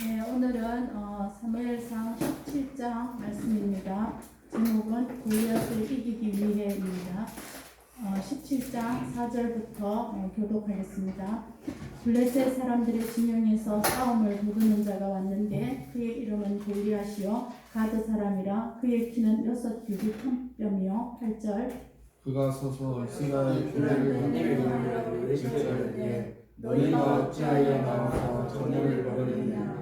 네, 오늘은 어, 사무엘상 17장 말씀입니다. 제목은 골리앗을 이기기 위해입니다. 어, 17장 4절부터 어, 교독하겠습니다. 블레셋 사람들의 진영에서 싸움을 도두는 자가 왔는데 그의 이름은 골리앗이요 가드 사람이라 그의 키는 여섯 규빗 한 뼘이요 8절 그가 서서 시가의 교회를 흔들고 일절에 너희가 어찌하여 나와서 전열을 벌이느냐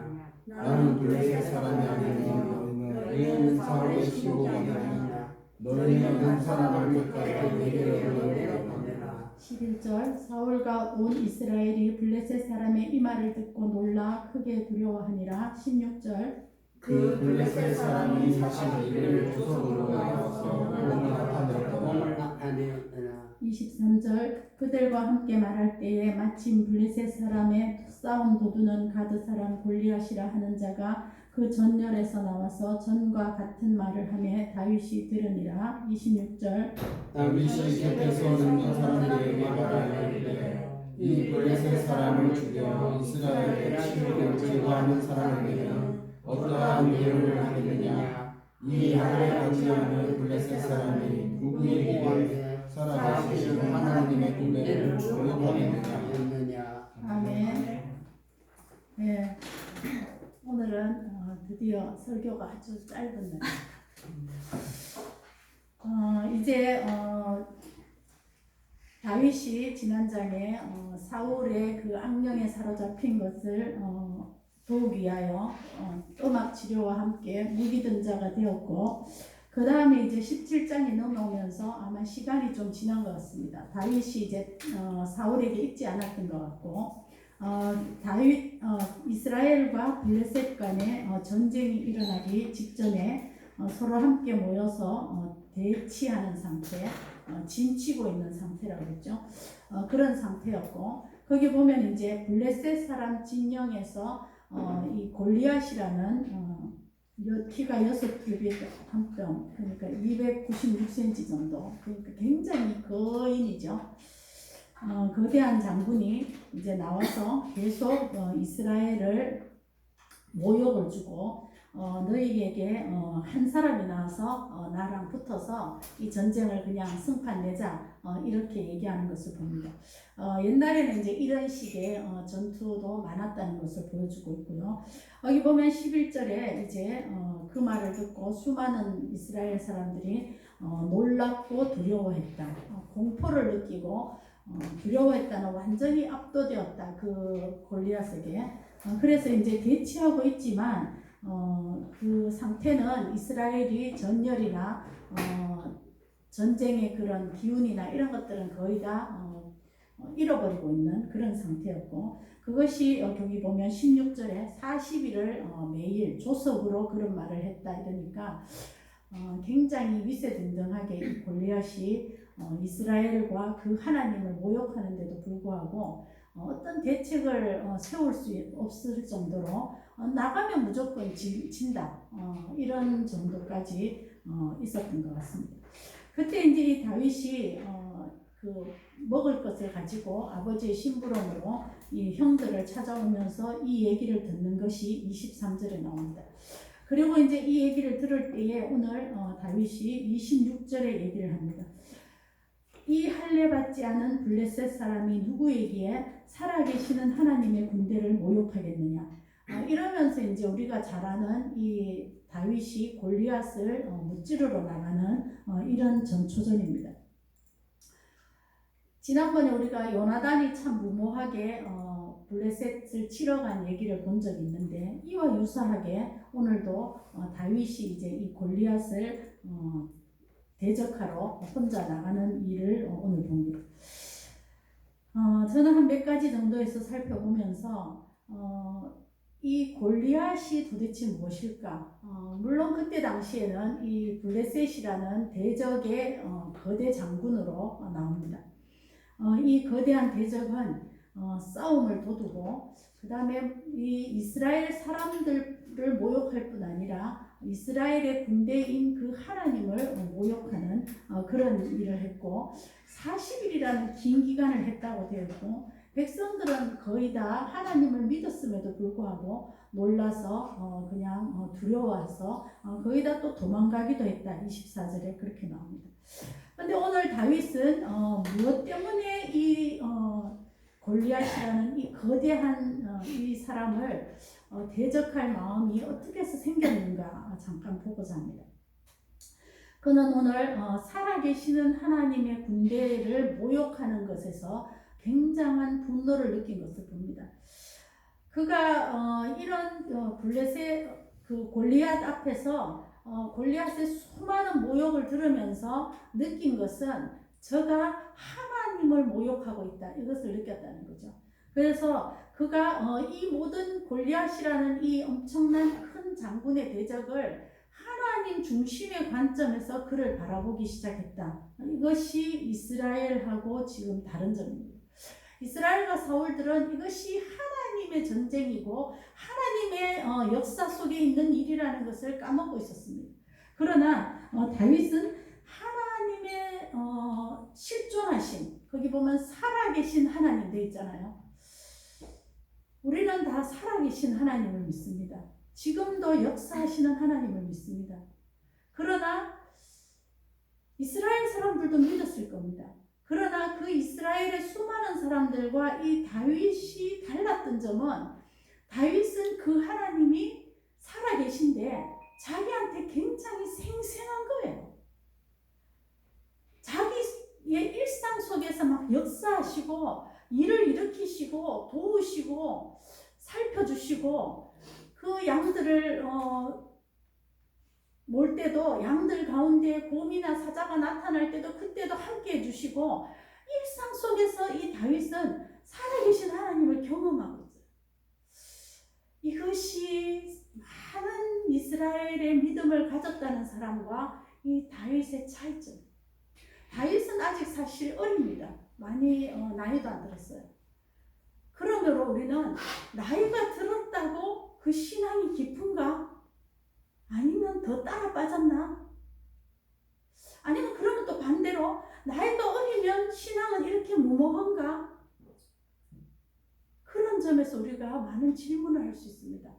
나는 블레셋 사람이 아니니 너희는 의인 사울의 시고가냐? 너희는 한 사람을 끝까지 내게로 불러내라 11절 사울과 온 이스라엘이 블레셋 사람의 이 말을 듣고 놀라 크게 두려워하니라. 16절 그 블레셋 사람이 사실 이를 구석으로 나와서 몸을 나타내었다. 몸을 나타내었더라. 23절 그들과 함께 말할 때에 마침 블레셋 사람의 싸움 도두는 가드 사람 골리앗이라 하는 자가 그 전열에서 나와서 전과 같은 말을 하며 다윗이 들으니라. 26절. 다윗이 곁에서 있는 사람들에게 말하였는데 이 블레셋 사람을 죽여 이스라엘의 치욕을 제거하는 사람에게는 어떠한 예우를 하겠느냐? 이 하늘에 앉지않은 블레셋 사람이 누구에게 살아가시는 하나님의 군대를 였느냐. 아멘. 네 오늘은 어, 드디어 설교가 아주 짧은 날 어, 이제 어, 다윗이 지난 장에 어, 사울의 그 악령에 사로잡힌 것을 어, 도우기 위하여 어, 음악 치료와 함께 무기든자가 되었고 그 다음에 이제 17장에 넘어오면서 아마 시간이 좀 지난 것 같습니다. 다윗이 이제 어, 사울에게 있지 않았던 것 같고 어, 다윗 어, 이스라엘과 블레셋 간의 어, 전쟁이 일어나기 직전에 어, 서로 함께 모여서 어, 대치하는 상태, 어, 진치고 있는 상태라고 했죠. 어, 그런 상태였고 거기 보면 이제 블레셋 사람 진영에서 어, 이 골리앗이라는 어, 여- 키가 여섯 규빗 한 뼘, 그러니까 296cm 정도, 그러니까 굉장히 거인이죠. 어, 거대한 장군이 이제 나와서 계속 어, 이스라엘을 모욕을 주고 어, 너희에게 어, 한 사람이 나와서 어, 나랑 붙어서 이 전쟁을 그냥 승판 내자 어, 이렇게 얘기하는 것을 봅니다. 어, 옛날에는 이제 이런 식의 어, 전투도 많았다는 것을 보여주고 있고요. 여기 보면 11절에 이제 어, 그 말을 듣고 수많은 이스라엘 사람들이 어, 놀랍고 두려워했다. 어, 공포를 느끼고 어, 두려워했다는 완전히 압도되었다. 그 골리앗에게. 어, 그래서 이제 대치하고 있지만 어, 그 상태는 이스라엘이 전열이나 어, 전쟁의 그런 기운이나 이런 것들은 거의 다 어, 어, 잃어버리고 있는 그런 상태였고 그것이 어, 여기 보면 16절에 40일을 어, 매일 조석으로 그런 말을 했다 이러니까 어, 굉장히 위세등등하게 이 골리앗이 어, 이스라엘과 그 하나님을 모욕하는데도 불구하고 어, 어떤 대책을 어, 세울 수 없을 정도로 어, 나가면 무조건 지, 진다 어, 이런 정도까지 어, 있었던 것 같습니다. 그때 이제 이 다윗이 어, 그 먹을 것을 가지고 아버지의 심부름으로 이 형들을 찾아오면서 이 얘기를 듣는 것이 23절에 나옵니다. 그리고 이제 이 얘기를 들을 때에 오늘 어, 다윗이 26절에 얘기를 합니다. 이 할례 받지 않은 블레셋 사람이 누구에게 살아계시는 하나님의 군대를 모욕하겠느냐? 어, 이러면서 이제 우리가 잘 아는 이 다윗이 골리앗을 어, 무찌르러 나가는 어, 이런 전초전입니다. 지난번에 우리가 요나단이 참 무모하게 어, 블레셋을 치러 간 얘기를 본 적이 있는데 이와 유사하게 오늘도 어, 다윗이 이제 이 골리앗을 어, 대적하러 혼자 나가는 일을 어, 오늘 봅니다. 어, 저는 한 몇 가지 정도에서 살펴보면서 어, 이 골리앗이 도대체 무엇일까? 어, 물론 그때 당시에는 이 블레셋이라는 대적의 어, 거대 장군으로 어, 나옵니다. 어, 이 거대한 대적은 어, 싸움을 도두고 그 다음에 이 이스라엘 사람들을 모욕할 뿐 아니라 이스라엘의 군대인 그 하나님을 어, 모욕하는 어, 그런 일을 했고 40일이라는 긴 기간을 했다고 되어 있고 백성들은 거의 다 하나님을 믿었음에도 불구하고 놀라서 어, 그냥 어, 두려워해서 어, 거의 다 또 도망가기도 했다. 24절에 그렇게 나옵니다. 근데 오늘 다윗은 어, 무엇 때문에 이 어, 골리앗이라는 이 거대한 어, 이 사람을 어, 대적할 마음이 어떻게 해서 생겼는가 잠깐 보고자 합니다. 그는 오늘 어, 살아계시는 하나님의 군대를 모욕하는 것에서 굉장한 분노를 느낀 것을 봅니다. 그가 어, 이런 어, 블레셋 그 골리앗 앞에서 어, 골리앗의 수많은 모욕을 들으면서 느낀 것은 저가 하나님을 모욕하고 있다 이것을 느꼈다는 거죠. 그래서 그가 어, 이 모든 골리앗이라는 이 엄청난 큰 장군의 대적을 하나님 중심의 관점에서 그를 바라보기 시작했다. 이것이 이스라엘하고 지금 다른 점입니다. 이스라엘과 사울들은 이것이 하나님의 전쟁이고 하나님의 어, 역사 속에 있는 일이라는 것을 까먹고 있었습니다. 그러나 어, 다윗은 하나님의 어, 실존하신 거기 보면 살아계신 하나님 돼 있잖아요. 우리는 다 살아계신 하나님을 믿습니다. 지금도 역사하시는 하나님을 믿습니다. 그러나 이스라엘 사람들도 믿었을 겁니다. 그러나 그 이스라엘의 수많은 사람들과 이 다윗이 달랐던 점은 다윗은 그 하나님이 살아계신데 자기한테 굉장히 생생한 거예요. 자기의 일상 속에서 막 역사하시고 일을 일으키시고 도우시고 살펴주시고 그 양들을 어, 몰 때도 양들 가운데 곰이나 사자가 나타날 때도 그때도 함께 해주시고 일상 속에서 이 다윗은 살아계신 하나님을 경험하고. 이것이 많은 이스라엘의 믿음을 가졌다는 사람과 이 다윗의 차이점. 다윗은 아직 사실 어립니다. 많이 어, 나이도 안 들었어요. 그러므로 우리는 나이가 들었다고 그 신앙이 깊은가? 아니면 더 따라 빠졌나? 아니면 그러면 또 반대로 나이가 어리면 신앙은 이렇게 무모한가? 그런 점에서 우리가 많은 질문을 할 수 있습니다.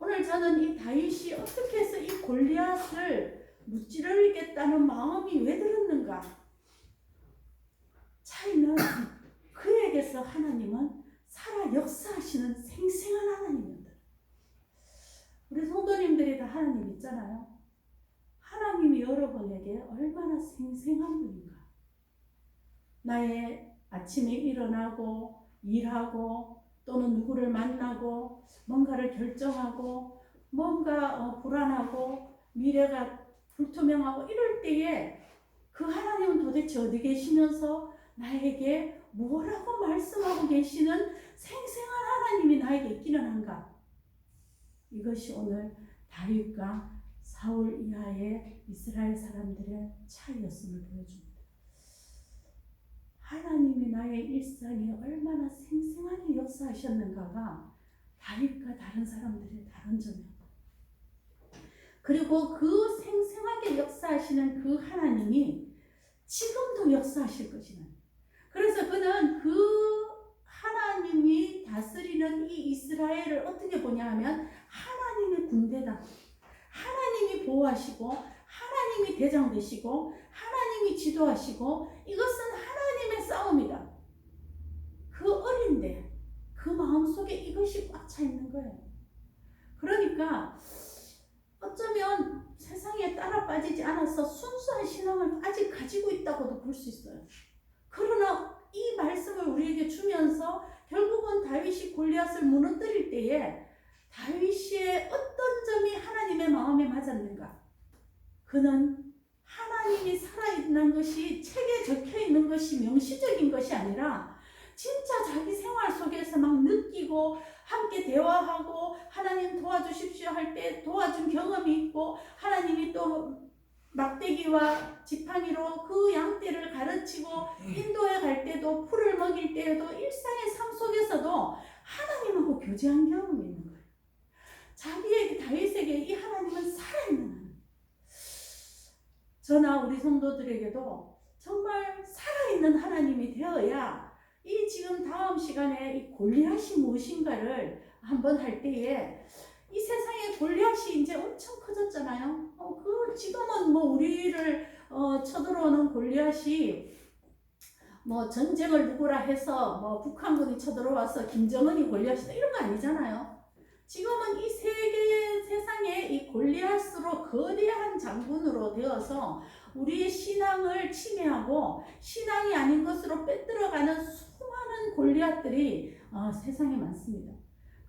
오늘 저는 이 다윗이 어떻게 해서 이 골리앗을 무찌르겠다는 마음이 왜 들었는가? 차이는 그에게서 하나님은 살아 역사하시는 생생한 하나님입니다. 우리 성도님들이 다 하나님 있잖아요. 하나님이 여러분에게 얼마나 생생한 분인가. 나의 아침에 일어나고 일하고 또는 누구를 만나고 뭔가를 결정하고 뭔가 어, 불안하고 미래가 불투명하고 이럴 때에 그 하나님은 도대체 어디 계시면서 나에게 뭐라고 말씀하고 계시는 생생한 하나님이 나에게 있기는 한가? 이것이 오늘 다윗과 사울 이하의 이스라엘 사람들의 차이였음을 보여줍니다. 하나님이 나의 일상에 얼마나 생생하게 역사하셨는가가 다윗과 다른 사람들의 다른 점이에요. 그리고 그 생생하게 역사하시는 그 하나님이 지금도 역사하실 것이는. 그래서 그는 그 하나님이 다스리는 이 이스라엘을 어떻게 보냐 하면 하나님의 군대다. 하나님이 보호하시고 하나님이 대장 되시고 하나님이 지도하시고 이것은 하나님의 싸움이다. 그 어린데 그 마음속에 이것이 꽉 차 있는 거예요. 그러니까 어쩌면 세상에 따라 빠지지 않아서 순수한 신앙을 아직 가지고 있다고도 볼 수 있어요. 그러나 이 말씀을 우리에게 주면서 결국은 다윗이 골리앗을 무너뜨릴 때에 다윗의 어떤 점이 하나님의 마음에 맞았는가? 그는 하나님이 살아있는 것이 책에 적혀 있는 것이 명시적인 것이 아니라 진짜 자기 생활 속에서 막 느끼고 함께 대화하고 하나님 도와주십시오 할 때 도와준 경험이 있고 하나님이 또 막대기와 지팡이로 그 양떼를 가르치고 인도에 갈 때도 풀을 먹일 때에도 일상의 삶 속에서도 하나님하고 교제한 경험이 있는 거예요. 자기에게 다윗에게 이 하나님은 살아있는 하나님. 저나 우리 성도들에게도 정말 살아있는 하나님이 되어야 이 지금 다음 시간에 이 골리앗이 무엇인가를 한번 할 때에 이 세상에 골리앗이 이제 엄청 커졌잖아요. 어, 그 지금은 뭐 우리를 어, 쳐들어오는 골리앗이 뭐 전쟁을 누구라 해서 뭐 북한군이 쳐들어와서 김정은이 골리앗이다 이런 거 아니잖아요. 지금은 이 세계 세상에 이 골리앗으로 거대한 장군으로 되어서 우리의 신앙을 침해하고 신앙이 아닌 것으로 빼들어가는 수많은 골리앗들이 어, 세상에 많습니다.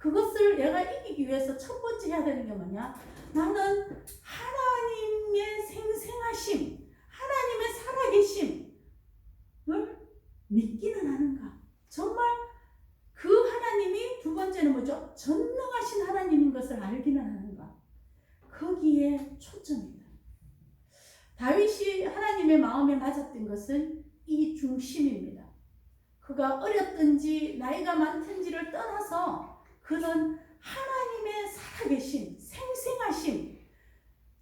그것을 내가 이기기 위해서 첫 번째 해야 되는 게 뭐냐? 나는 하나님의 생생하심, 하나님의 살아계심을 믿기는 하는가? 정말 그 하나님이 두 번째는 뭐죠? 전능하신 하나님인 것을 알기는 하는가? 거기에 초점이다. 다윗이 하나님의 마음에 맞았던 것은 이 중심입니다. 그가 어렸든지 나이가 많든지를 떠나서 그는 하나님의 살아계심, 생생하심,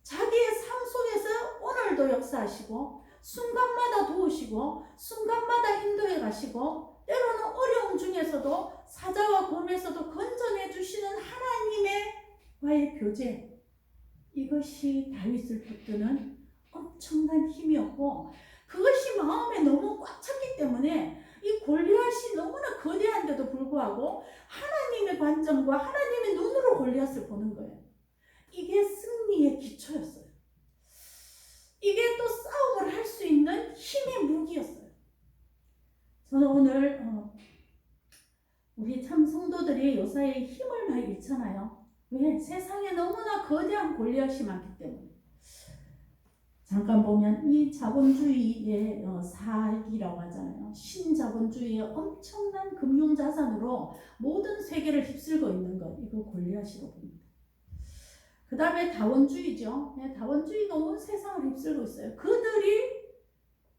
자기의 삶 속에서 오늘도 역사하시고 순간마다 도우시고 순간마다 인도해 가시고 때로는 어려움 중에서도 사자와 곰에서도 건져내 주시는 하나님의 교제. 이것이 다윗을 붙드는 엄청난 힘이었고 그것이 마음에 너무 꽉 찼기 때문에 이 골리앗이 너무나 거대한데도 불구하고 하나님의 관점과 하나님의 눈으로 골리앗을 보는 거예요. 이게 승리의 기초였어요. 이게 또 싸움을 할 수 있는 힘의 무기였어요. 저는 오늘 어, 우리 참 성도들이 요사이 힘을 많이 잃잖아요. 왜? 세상에 너무나 거대한 골리앗이 많기 때문에. 잠깐 보면 이 자본주의의 어, 사기라고 하잖아요. 신자본주의의 엄청난 금융 자산으로 모든 세계를 휩쓸고 있는 것 이거 골리앗이라고 봅니다. 그 다음에 다원주의죠. 네, 다원주의가 온 세상을 휩쓸고 있어요. 그들이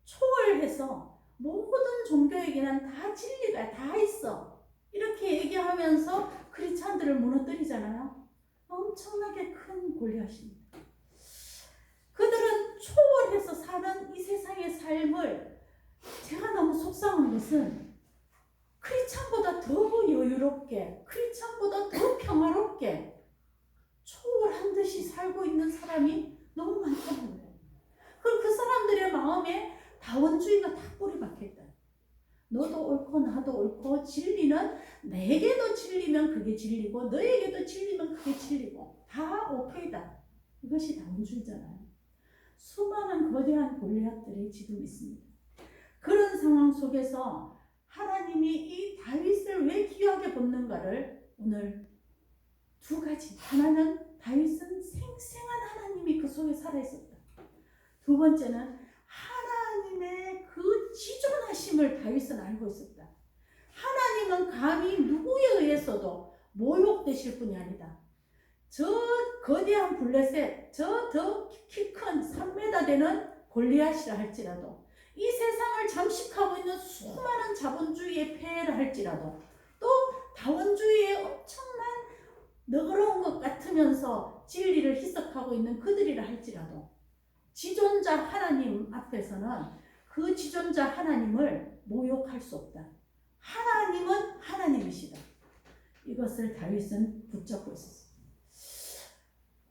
초월해서 모든 종교에게는 다 진리가 다 있어. 이렇게 얘기하면서 크리스찬들을 무너뜨리잖아요. 엄청나게 큰 골리앗입니다. 초월해서 사는 이 세상의 삶을 제가 너무 속상한 것은 크리스찬보다 더 여유롭게, 크리스찬보다 더 평화롭게 초월한 듯이 살고 있는 사람이 너무 많다는 거예요. 그리고 그 사람들의 마음에 다원주의가 다 뿌리 박혔다. 너도 옳고 나도 옳고 진리는 내게도 진리면 그게 진리고 너에게도 진리면 그게 진리고 다 오케이다. 이것이 다원주의잖아요. 수많은 거대한 골리앗들이 지금 있습니다. 그런 상황 속에서 하나님이 이 다윗을 왜 귀하게 뽑는가를 오늘 두 가지. 하나는 다윗은 생생한 하나님이 그 속에 살아 있었다. 두 번째는 하나님의 그 지존하심을 다윗은 알고 있었다. 하나님은 감히 누구에 의해서도 모욕되실 분이 아니다. 저 거대한 블레셋, 저 더 키 큰 3m 되는 골리앗이라 할지라도 이 세상을 잠식하고 있는 수많은 자본주의의 폐해를 할지라도 또 다원주의의 엄청난 너그러운 것 같으면서 진리를 희석하고 있는 그들이라 할지라도 지존자 하나님 앞에서는 그 지존자 하나님을 모욕할 수 없다. 하나님은 하나님이시다. 이것을 다윗은 붙잡고 있었습니다.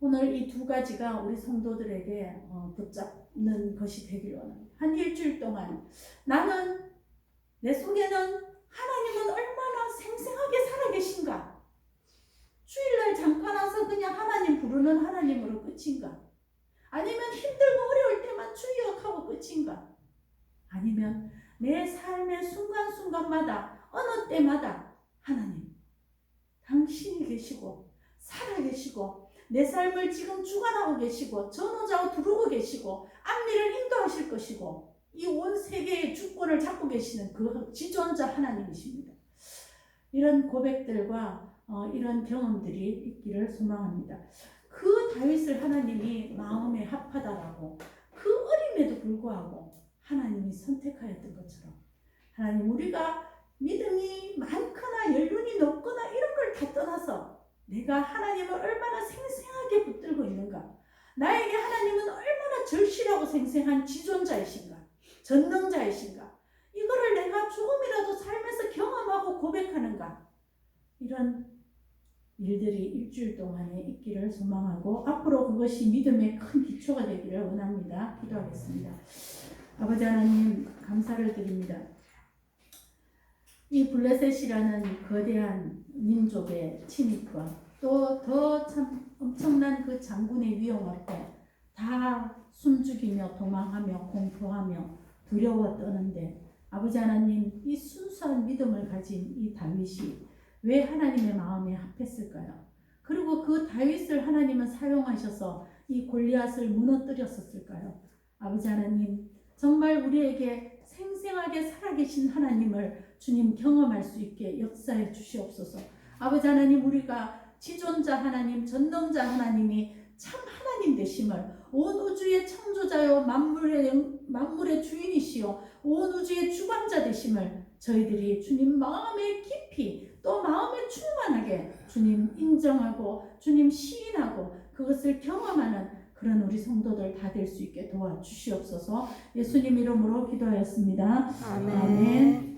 오늘 이 두 가지가 우리 성도들에게 어, 붙잡는 것이 되길 원합니다. 한 일주일 동안 나는 내 속에는 하나님은 얼마나 생생하게 살아계신가? 주일날 잠깐 와서 그냥 하나님 부르는 하나님으로 끝인가? 아니면 힘들고 어려울 때만 주의역하고 끝인가? 아니면 내 삶의 순간순간마다 어느 때마다 하나님 당신이 계시고 살아계시고 내 삶을 지금 주관하고 계시고 전호자로 두르고 계시고 앞니를 인도하실 것이고 이 온 세계의 주권을 잡고 계시는 그 지존자 하나님이십니다. 이런 고백들과 어, 이런 경험들이 있기를 소망합니다. 그 다윗을 하나님이 마음에 합하다라고 그 어림에도 불구하고 하나님이 선택하였던 것처럼 하나님 우리가 믿음이 많거나 연륜이 높거나 이런 걸 다 떠나서 내가 하나님을 얼마나 생생하게 붙들고 있는가 나에게 하나님은 얼마나 절실하고 생생한 지존자이신가 전능자이신가 이거를 내가 조금이라도 삶에서 경험하고 고백하는가 이런 일들이 일주일 동안에 있기를 소망하고 앞으로 그것이 믿음의 큰 기초가 되기를 원합니다. 기도하겠습니다. 아버지 하나님 감사를 드립니다. 이 블레셋이라는 거대한 민족의 침입과 또 더 참 엄청난 그 장군의 위험 앞에 다 숨죽이며 도망하며 공포하며 두려워 떠는데 아버지 하나님 이 순수한 믿음을 가진 이 다윗이 왜 하나님의 마음에 합했을까요? 그리고 그 다윗을 하나님은 사용하셔서 이 골리앗을 무너뜨렸었을까요? 아버지 하나님 정말 우리에게 생생하게 살아계신 하나님을 주님 경험할 수 있게 역사해 주시옵소서. 아버지 하나님 우리가 지존자 하나님, 전능자 하나님이 참 하나님 되심을 온 우주의 창조자요 만물의 영- 만물의 주인이시요 온 우주의 주관자 되심을 저희들이 주님 마음에 깊이 또 마음에 충만하게 주님 인정하고 주님 시인하고 그것을 경험하는 그런 우리 성도들 다 될 수 있게 도와주시옵소서 예수님 이름으로 기도하였습니다. 아멘.